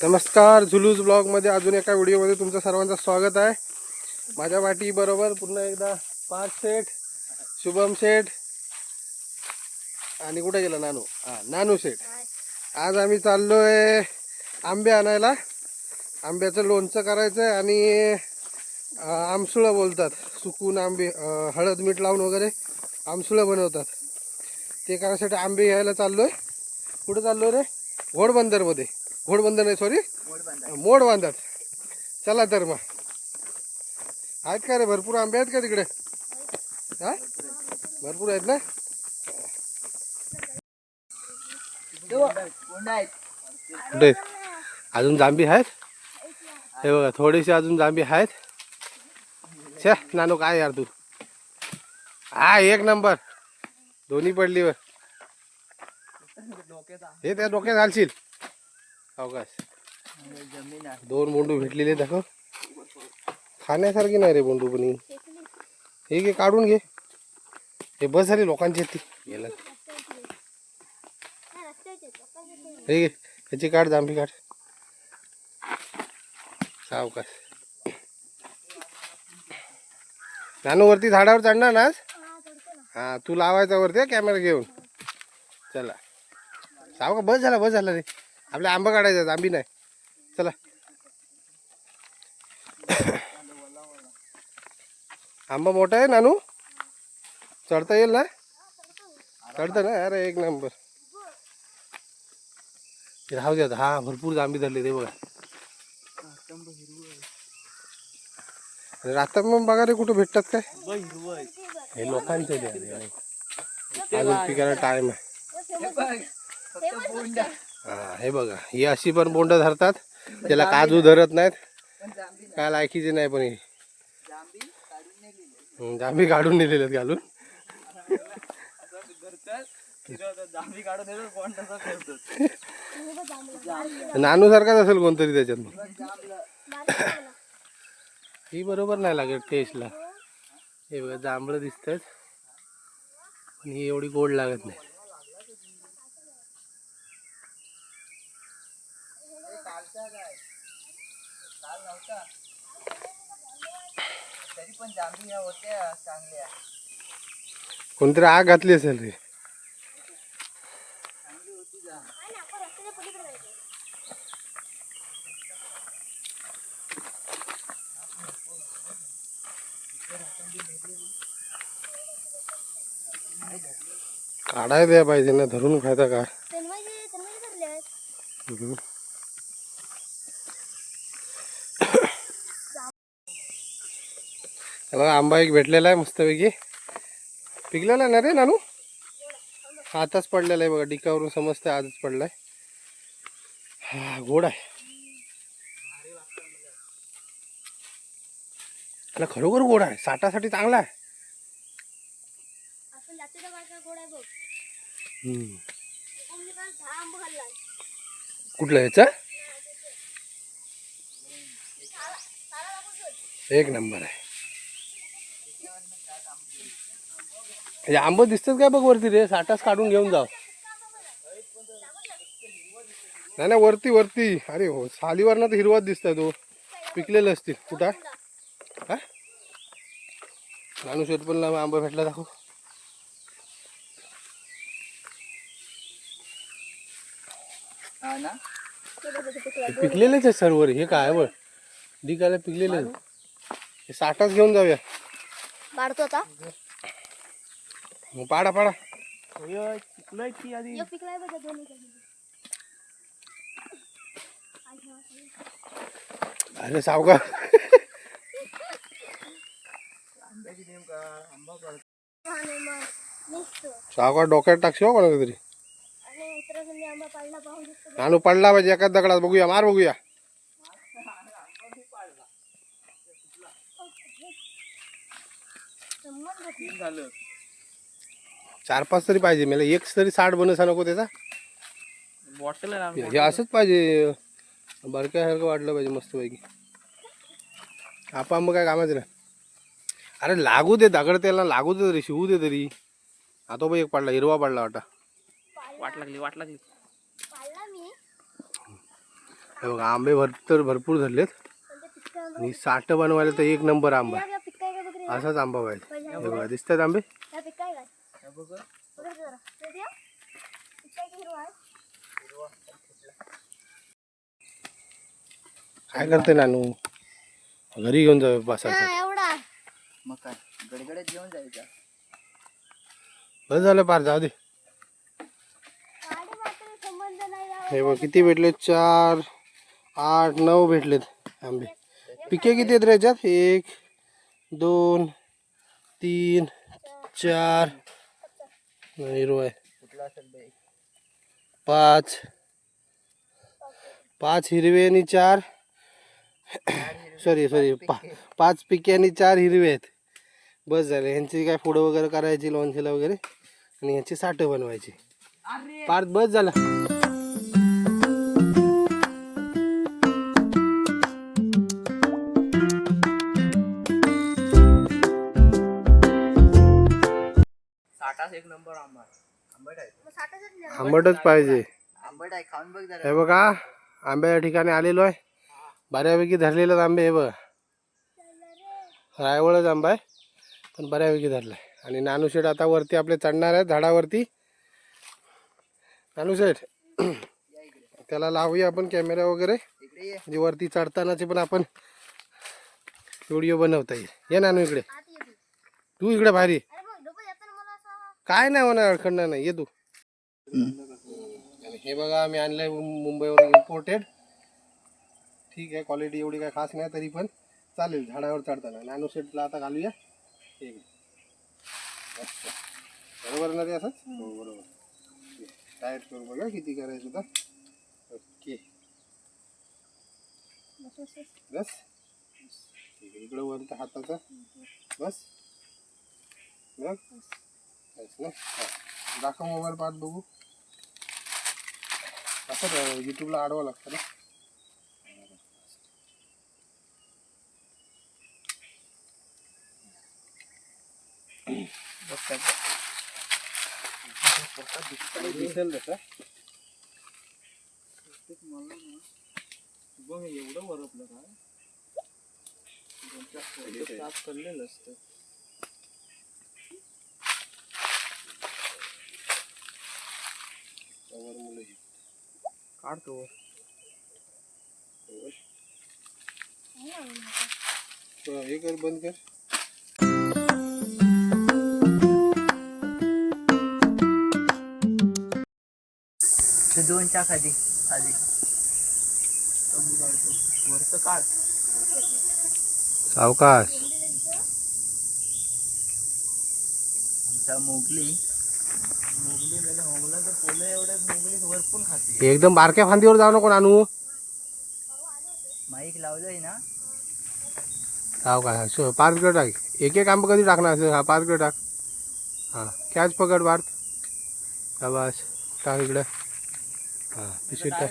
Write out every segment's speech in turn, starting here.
नमस्कार झुलूज ब्लॉगमध्ये अजून एका व्हिडिओमध्ये तुमचं सर्वांचं स्वागत आहे. माझ्या वाटीबरोबर पुन्हा एकदा पाच शेठ शुभम सेठ आणि कुठे गेला नानू? हां नानू सेठ. आज आम्ही चाललो आहे आंबे आणायला. आंब्याचं लोणचं करायचं आहे आणि आमसुळं बोलतात. सुकून आंबे हळद मीठ लावून वगैरे आमसुळं बनवतात. ते करायसाठी आंबे घ्यायला चाललो आहे कुठं चाललो रे? घोडबंदरमध्ये. घोडबंदर नाही सॉरी मोड बांधत चला तर मग. आहेत का रे भरपूर आंबे आहेत का तिकडे? हा? भरपूर आहेत ना? कुठे अजून जांबी आहेत? हे बघा थोडीशी अजून जांबी आहेत. छे नानू काय यार तू? हा एक नंबर. दोन्ही पडली वर हे त्या डोक्यात घालशील अवकाश. दोन बोंडू भेटलेले दाखव. खाण्यासारखी नाही रे बोंडू पण ही. घे काढून घे. हे बस झाली लोकांची ती. गेलं हे घे ह्याची काढ जांभी काढ. सावकाश नानू वरती झाडावर चढणार ना आज? हा तू लावायचा वरती कॅमेरा घेऊन. चला. सावका बस झाला बस झाला रे. आपल्या आंबा काढायचा आंबी नाही. चला. आंबा मोठा आहे नानू? चढता येईल ना? चढता ना? अरे एक नंबर. राहू द्या आता. हा भरपूर जांबी धरले ते बघा. रात्र मग बघा रे कुठं भेटतात काय? हे लोकांचे द्या अजून पिकायला टाइम आहे. हे बघा ही अशी पण बोंड धरतात. त्याला काजू धरत नाहीत. काय लायकीचे नाही पण ही. जांभी काढून नेलेले आहेत घालून. नानू सारखाच असेल कोणतरी त्याच्यात ही बरोबर नाही लागत टेस्टला हे बघा जांभळं दिसतात पण ही एवढी गोड लागत नाही. पण जांभी ह्या होत्या चांगल्या. कोणतरी आग घातली असेल रे. काढाय द्या पाहिजे ना धरून खायचा का? हम्म. त्याला आंबा एक भेटलेला आहे मस्तपैकी. पिकलेला आहे ना रे नानू? आताच पडलेला आहे बघा डिकावरून समजते आजच पडलाय. हा गोड आहे. खरोखर गोड आहे. साठासाठी चांगला आहे. हम्म. कुठलं ह्याचा? एक नंबर आहे. हे आंब दिसतात काय बघ वरती रे? साठाच काढून घेऊन जाव नाही नाही वरती वरती. अरे हो सालीवर ना तर हिरवाच दिसतोय तो पिकलेले असतील. कुठं? हा? नानू शेटपणला आंबा भेटला दाखव. हा ना? हे पिकलेलेच आहे सर्वर हे काय बघ? डिकायला पिकलेले. हे साठाच घेऊन जाऊया. काढतो आता. मग पाडा पाडा. चिकलोय ती आधी. एक पिकलाय बघा दोन्ही अरे सावका सावका डोक्यात टाकशी हो कोणाला तरी? नानू पडला पाहिजे एकाच दगडात बघूया मार बघूया गंमत होती. तीन झालं चार पाच तरी पाहिजे. मला एक तरी साठ बनसा नको त्याचा. बॉटल ना हे असंच पाहिजे. बरक्यासारखं वाटलं पाहिजे मस्तपैकी. आपण मग काय कामाचं नाही. अरे लागू दे दगड त्याला लागू दे तरी शिवू दे तरी. आता बघ एक पडला हिरवा पडला वाटा. वाट लागली वाट लागली. हे बघा आंबे भर तर भरपूर धरलेत. आणि साठ बनवायला तर एक नंबर आंबा. असाच आंबा पाहिजे हे बघा दिसतात आंबे या पिक्का आहे काय हे बघ. काय करते नानू? घरी घेऊन जाऊ हा एवढा. मग काय? गडगडत घेऊन जायचा. बस झालं पार जाऊ दे. गाडी मात्र संबंध नाही यावर. हे बघ किती भेटले चार आठ नऊ भेटलेत आंबे. पिके किती आहेत रे याच्यात? एक दोन तीन चार हिरवा आहे. पाच. पाच हिरवे आणि चार. सॉरी सॉरी पा पाच पिके आणि चार हिरवे आहेत. बस झाले. ह्यांची काय फुडं वगैरे करायची लोणचीला वगैरे? आणि ह्याची साठं बनवायची. पाच बस झाला. साठाच एक नंबर आंबा आहे. आंबट आहे. मग साठाच द्या. आंबटच पाहिजे. आंबट आहे. खाऊन बघ जरा. हे बघा आंब्याच्या ठिकाणी आलेलो आहे. बऱ्यापैकी धरलेलेच आंबे हे बघ. रायवळच आंबा आहे पण बऱ्यापैकी धरलाय. आणि नानूशेठ आता वरती आपले चढणार आहेत झाडावरती. नानूशेठ या इकडे. त्याला लावूया आपण कॅमेरा वगैरे. इकडे ये. म्हणजे वरती चढतानाचे पण आपण व्हिडिओ बनवता येईल. ये नानू इकडे. तू. इकडे भारी अरे मग डोकं येताना मला असं काय नाही होणार अडखंड नाही. ये तू. आणि हे बघा आम्ही आणलंय मुं- मुंबईवरून इम्पोर्टेड ठीक आहे क्वालिटी एवढी काय खास नाही तरी पण चालेल झाडावर चढताना. नॅनो सेटला आता घालूया. ठीक आहे बरोबर ना ते असंच? हो, बरोबर. टाईट करून बघा किती करायचं होतं ओके बस, ठीक आहे इकडं वर हाताचा. बस. बघ. ना. दाखव मोबाईल पाहत बघू असं युट्यूबला आडवा लागतं ना। बघ काय दिसेल तसं मला ना बघ एवढं वरपलं काय साफ करलेलं असतं त्यावर मुलं हे. काढतो हे कर बंद कर. ते दोनच्या खाली खाली. वरचं काढ. सावकाश. आमच्या मोगली मोगली एकदम बारक्या फांदीवर जाऊ नको आणू माईक लावलंय ना. पाच किलो टाक. एक एक आंबा कधी टाकणार असं? हा पाच किलो टाक. हां कॅच पकड बार शाबास टाक इकडं. हां पिशवीत टाक.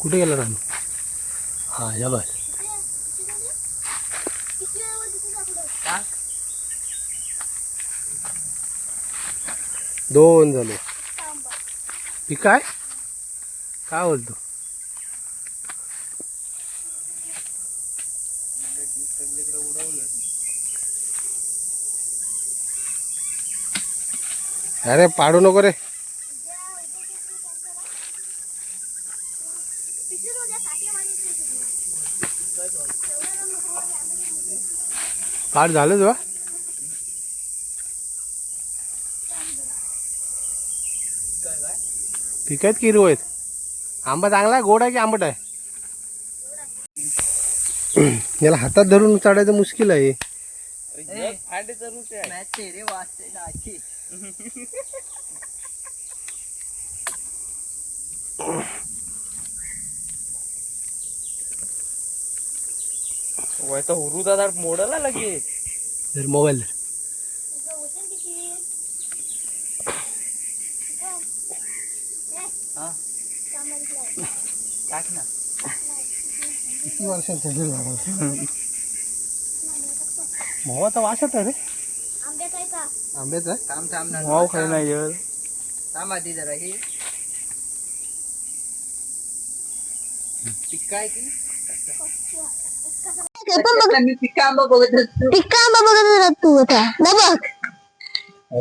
कुठं गेला रानू हां शाबास किती वेळेवर दिसत आहे पुढं? टाक. दोन झाले. ठीक काय? काय बोलतो? अरे पाडू नको रे. पाठ झालं तुला मारायचे होते. एवढ्या लांब नको होते, आंबे घेऊन ये. पाड झालं तुला काय काय ठीक आहेत की हिरव आहेत आंबा चांगला आहे गोड आहे की आंबट आहे? याला हातात धरून चढायचं मुश्किल आहे. मैं तेरे वास्ते नाची वैसा हुरू दादा मोडला लगे जर मोबाईल धर. तुझं वजन किती? शुभम. ए, हा कामाला इकडे आहे. टाक ना. किती वर्षात झाले भावाचा वास येत आहे रे. आंब्याचा आहे थांब थांब ना. वाव खाली नाही जेवत. थांब आधी जरा हे. टिक्का आहे की? मी टिक्का आंबा बघत टिक्का आंबा बघत होता तू आता. ना बघ.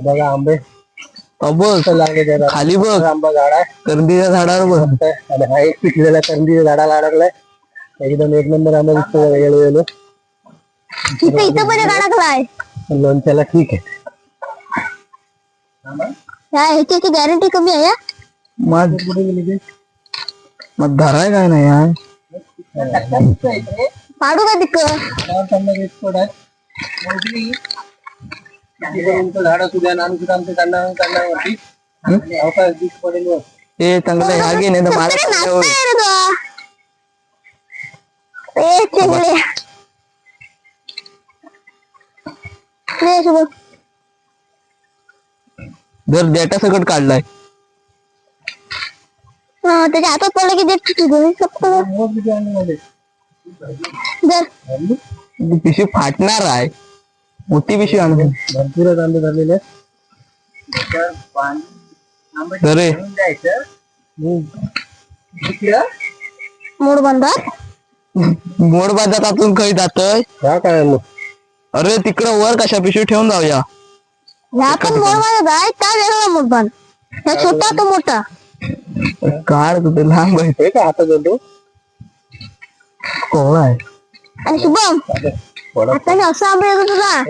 बघा आंबे. बघ खाली बघ. आंबा झाड आहे. करंदीच्या झाडावर बघ. आणि हा एक पिकलेला कंदीच्या झाडाला अडकलाय. एकदम एक नंबर आंबा दिसतो येलो येलो इथं इथं पण अडकलाय. लोणच्याला ठीक आहे. ह्या ह्याची गॅरंटी कमी आहे हा. मग मग धराय काय नाही यार पाडू का तिक झाड सुद्धा नाणू सुद्धा आमच्या कांदा कांदावरती अवकाश दिस पडेल वर. ए चांगलं नाही तर जर डेटा सकट काढलाय. हा त्याच्या हातात पडलं की ती पिशवी फाटणार आहे. मोठी पिशवी आणून. भरपूरच आंबे झालेले आहेत. तर पाणी आंबा तर. रे घेऊन जायचं हम्म. इकडं. मोड बांधत? मोड बाजारात आतून काही जातय? हा काय मग अरे तिकडं वर कशा पिशवी ठेवून जाऊया? ह्या पण मोड बांधत आहे त्या वेगळा मोड बांध. ह्या छोटा तो मोठा? काढ तुझे लांब आहे? हे का हातात होतो कोवळा आहे? आणि शुभम. आता मी असं आंबे येतो तुला.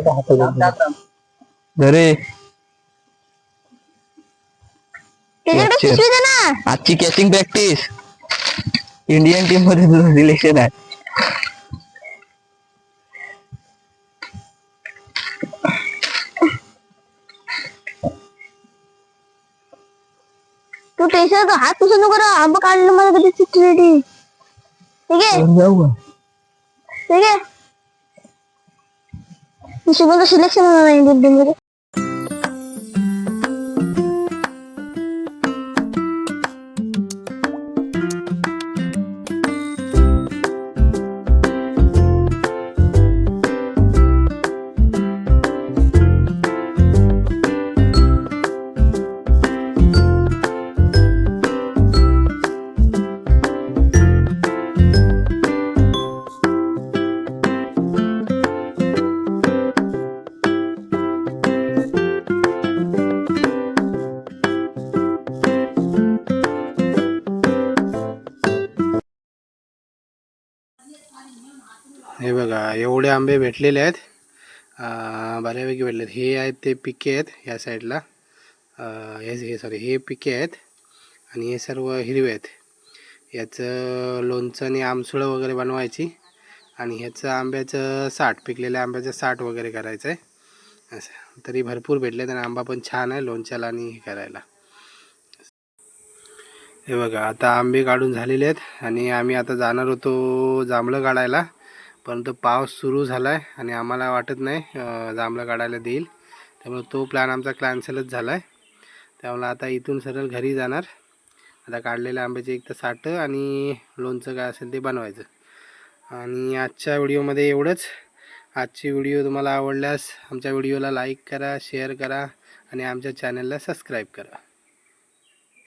त्याच्याकडे अच्छा. पिशवी दे ना. आजची कॅचिंग प्रॅक्टिस इंडियन टीममध्ये तुझं रिलेशन आहे. तू टेन्शन हात पुसून नको रे. आंबा काढलं मला कधी सिक्युरिटी ठीक आहे? जाऊ ठीक आहे? मी शुभमचं सिलेक्शन होणार नाही बुद्धी आंबे भेटलेले आहेत. बऱ्यापैकी भेटले आहेत हे आहेत ते पिके आहेत ह्या साईडला. हे हे सॉरी हे पिके आहेत आणि हे सर्व हिरवे आहेत. याचं लोणचं आणि आमसुळं वगैरे बनवायची आणि ह्याचं आंब्याचं साठ पिकलेल्या आंब्याचं साठ वगैरे करायचं आहे. असं. तरी भरपूर भेटलेत आणि आंबा पण छान आहे लोणच्याला आणि हे करायला. हे बघा आता आंबे काढून झालेले आहेत आणि आम्ही आता जाणार होतो जांभळं काढायला. परंतु पाऊस सुरू झाला आहे आणि आम्हाला वाटत नाही जांभळं काढायला देईल. त्यामुळे तो प्लॅन आमचा कॅन्सलच झाला आहे त्यामुळे आता इथून सरळ घरी जाणार. आता काढलेल्या आंब्याचे एक तर साठं आणि लोणचं काय असेल ते बनवायचं. आणि आजच्या व्हिडिओमध्ये एवढंच. आजची व्हिडिओ तुम्हाला आवडल्यास आमच्या व्हिडिओला लाईक करा शेअर करा आणि आमच्या चॅनलला सबस्क्राईब करा.